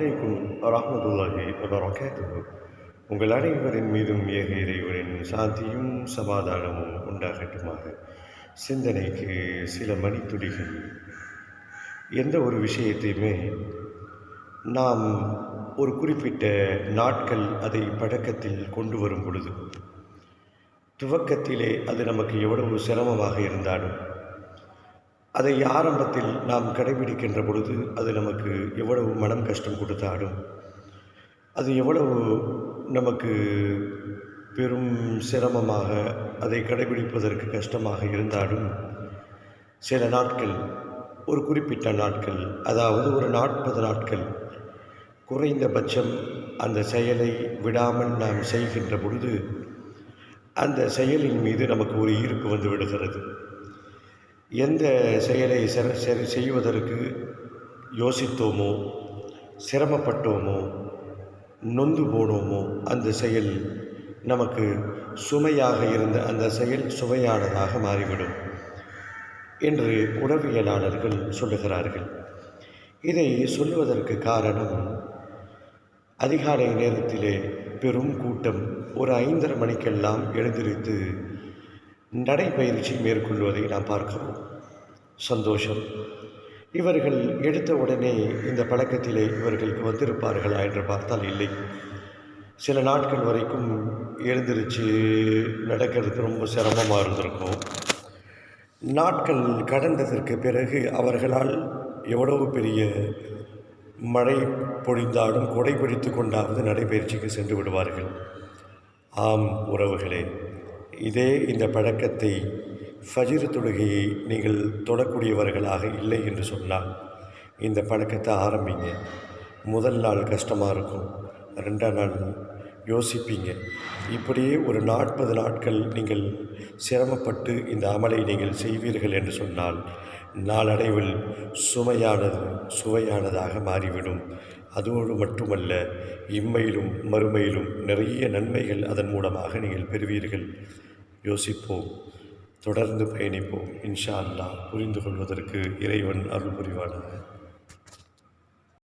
அலைக்கும் ரஹமதுல்லாஹி வபரகாத்துஹு. உங்கள் அனைவரின் மீதும் ஏக இறைவனின் சாந்தியும் சமாதானமும் உண்டாகட்டுமாக. சிந்தனைக்கு சில மணித்துளிகள். எந்த ஒரு விஷயத்தையுமே நாம் ஒரு குறிப்பிட்ட நாட்கள் அதை பழக்கத்தில் கொண்டு வரும் பொழுது துவக்கத்திலே அது நமக்கு எவ்வளவு சிரமமாக இருந்தாலும் அதை ஆரம்பத்தில் நாம் கடைபிடிக்கின்ற பொழுது அது நமக்கு எவ்வளவு மனம் கஷ்டம் கொடுத்தாலும் அது எவ்வளவு நமக்கு பெரும் சிரமமாக அதை கடைபிடிப்பதற்கு கஷ்டமாக இருந்தாலும் சில நாட்கள் ஒரு குறிப்பிட்ட நாட்கள் அதாவது ஒரு நாற்பது நாட்கள் குறைந்தபட்சம் அந்த செயலை விடாமல் நாம் செய்கின்ற பொழுது அந்த செயலின் மீது நமக்கு ஒரு ஈர்ப்பு வந்து விடுகிறது. எந்த செயலை சரி சரி செய்வதற்கு யோசித்தோமோ சிரமப்பட்டோமோ நொந்து போனோமோ அந்த செயல் நமக்கு சுமையாக இருந்த அந்த செயல் சுவையானதாக மாறிவிடும் என்று உளவியலாளர்கள் சொல்லுகிறார்கள். இதை சொல்வதற்கு காரணம் அதிகாலை நேரத்திலே பெரும் கூட்டம் ஒரு ஐந்தரை மணிக்கெல்லாம் எழுந்திருத்து நடைப்பயிற்சி மேற்கொள்வதை நாம் பார்க்கிறோம். சந்தோஷம். இவர்கள் எடுத்த உடனே இந்த பழக்கத்திலே இவர்களுக்கு வந்திருப்பார்களா என்று பார்த்தால் இல்லை. சில நாட்கள் வரைக்கும் எழுந்திருச்சு நடக்கிறதுக்கு ரொம்ப சிரமமாக இருந்திருக்கும். நாட்கள் கடந்ததற்கு பிறகு அவர்களால் எவ்வளவு பெரிய மழை பொழிந்தாலும் கொடை பிடித்து கொண்டாவது நடைபயிற்சிக்கு சென்று விடுவார்கள். ஆம் உறவுகளே இதே இந்த பழக்கத்தை ஃபஜிர் தொழுகையை நீங்கள் தொடக்கூடியவர்களாக இல்லை என்று சொன்னால் இந்த பழக்கத்தை ஆரம்பிங்க. முதல் நாள் கஷ்டமாக இருக்கும். ரெண்டாம் நாள் யோசிப்பீங்க. இப்படியே ஒரு நாற்பது நாட்கள் நீங்கள் சிரமப்பட்டு இந்த அமலை நீங்கள் செய்வீர்கள் என்று சொன்னால் நாளடைவில் சுமையானது சுவையானதாக மாறிவிடும். அதோடு மட்டுமல்ல இம்மையிலும் மறுமையிலும் நிறைய நன்மைகள் அதன் மூலமாக நீங்கள் பெறுவீர்கள். யோசிப்போம் தொடர்ந்து பயணிப்போம். இன்ஷா அல்லாஹ் புரிந்து கொள்வதற்கு இறைவன் அருள் புரிவானாக.